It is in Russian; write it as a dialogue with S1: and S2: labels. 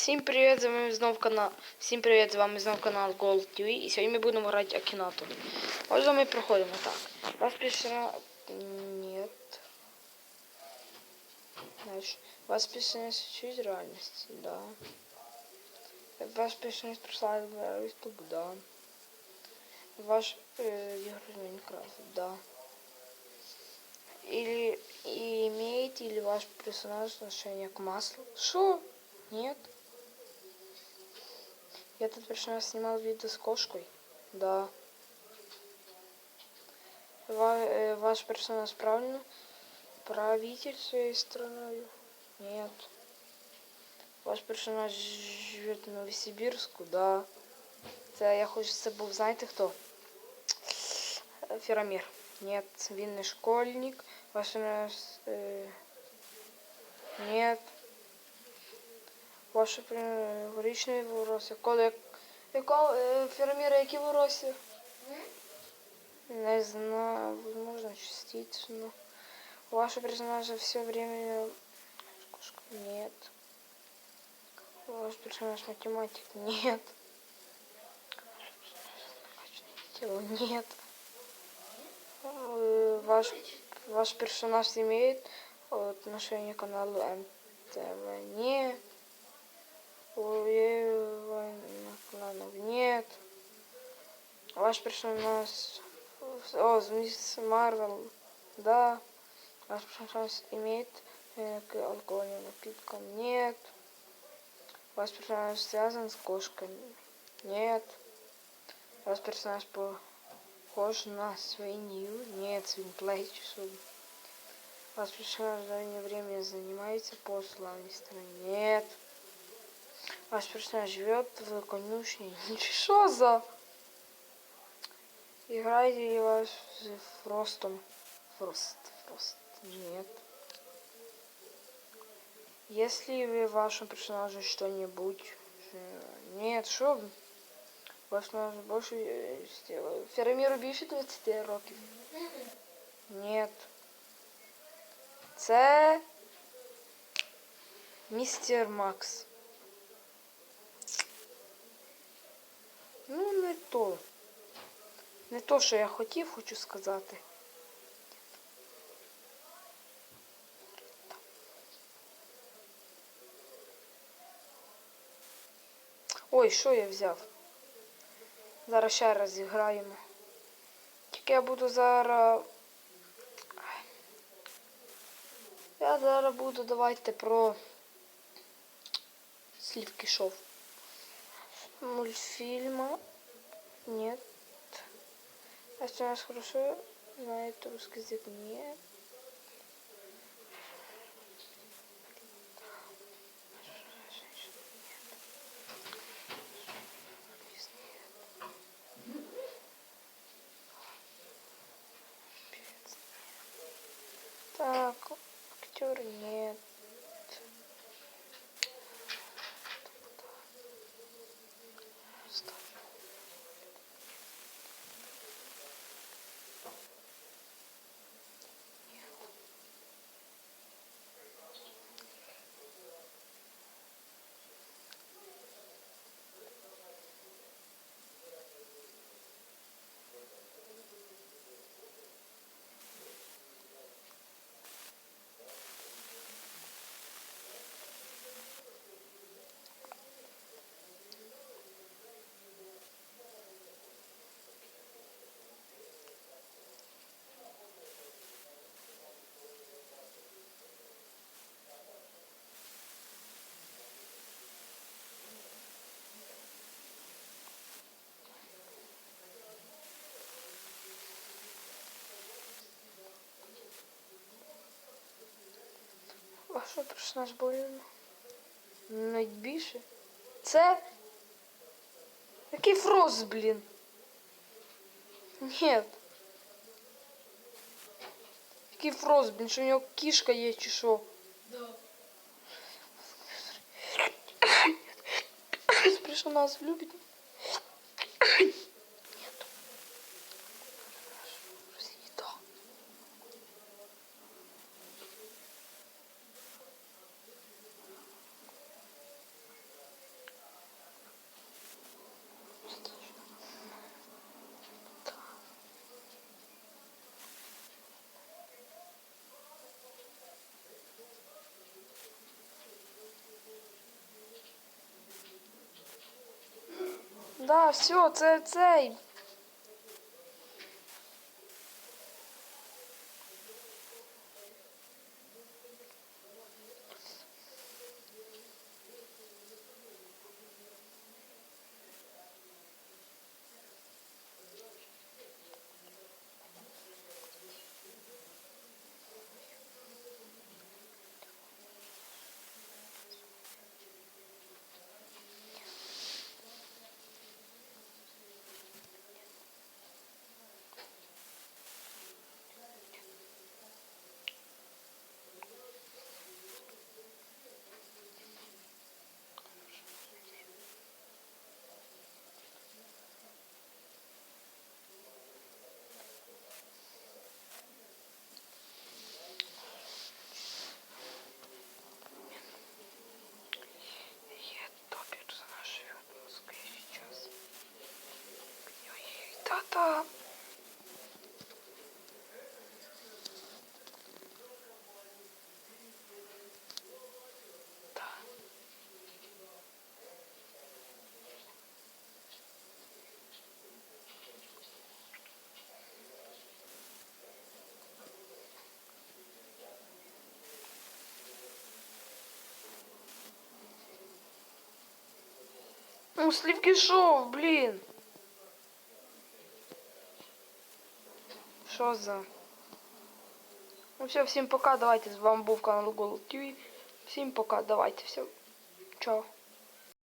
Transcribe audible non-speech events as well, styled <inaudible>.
S1: Всім привіт, з вами знов канал. Всім привіт, з вами знов канал Gold TV. І сьогодні ми будемо грати Акінату. Ось ми проходимо так. Вас пішла. Нет. Дальше. Вас пішла чуть реальності, да. Ваш пішла прославив виступ, да. Ваш э, игры в Майнкрафт, да. Или и имеете ли ваш персонаж отношение к маслу? Что? Нет. Я этот персонаж снимал видео с кошкой. Да. Ва- э, ваш персонаж правильно? Правитель своей страной? Нет. Ваш персонаж живет в Новосибирску? Да. Це я хочу, це був, знаєте хто? Феромір. Нет, він не школьник. Ваш персонаж... Э... Нет. Ваше горічне волосся. Коли як... Якого е, фермера які волосся? Не знаю, возможно, частично. Ваше персонажа все время... Кошка? Нет. Ваш персонаж математик? Нет. Нет. Э, Ваш, ваш персонаж имеет отношение к каналу МТВ? Нет. Кланов нет. Ваш персонаж... О, мисс Марвел. Да. Ваш персонаж имеет э, алкогольным? Нет. Ваш персонаж связан с кошкой? Нет. Ваш персонаж похож на свинью? Нет, свинплей часов. Ваш персонаж в данное время занимается по славной? Нет. Ваш персонаж живет в конюшне. <laughs> Что за? Играете ли вас с Фростом? Фрост, Фрост. Нет. Если вы вашему персонажу что-нибудь... э, Нет, что? вы? Ваш персонаж больше... э, сделал- Фероміру більше 20 років? Нет. Це... Містер Макс. Ну, не то. Не то, що я хотів, хочу сказати. Ой, що я взяв? Зараз ще раз зіграємо. Тільки я буду зараз. Я зараз буду давайте про сливки шов. Мультфильма. Нет. А что нас хорошо знает русский язык? Нет. Так, актер нет. А що персонаж больно? Найбільше? Це? Який фрост, блін? Нет. Який фрост, блін, що у нього кішка є чи що?
S2: Да.
S1: Прийшов нас любить. Да, все, це цей. Я топит, она живет в Москве сейчас. Да. Ну, сливки шоу, блин. Что за? Ну все, всем пока, давайте, с вами был канал Голд ТВ. Всем пока, давайте, все. Чао.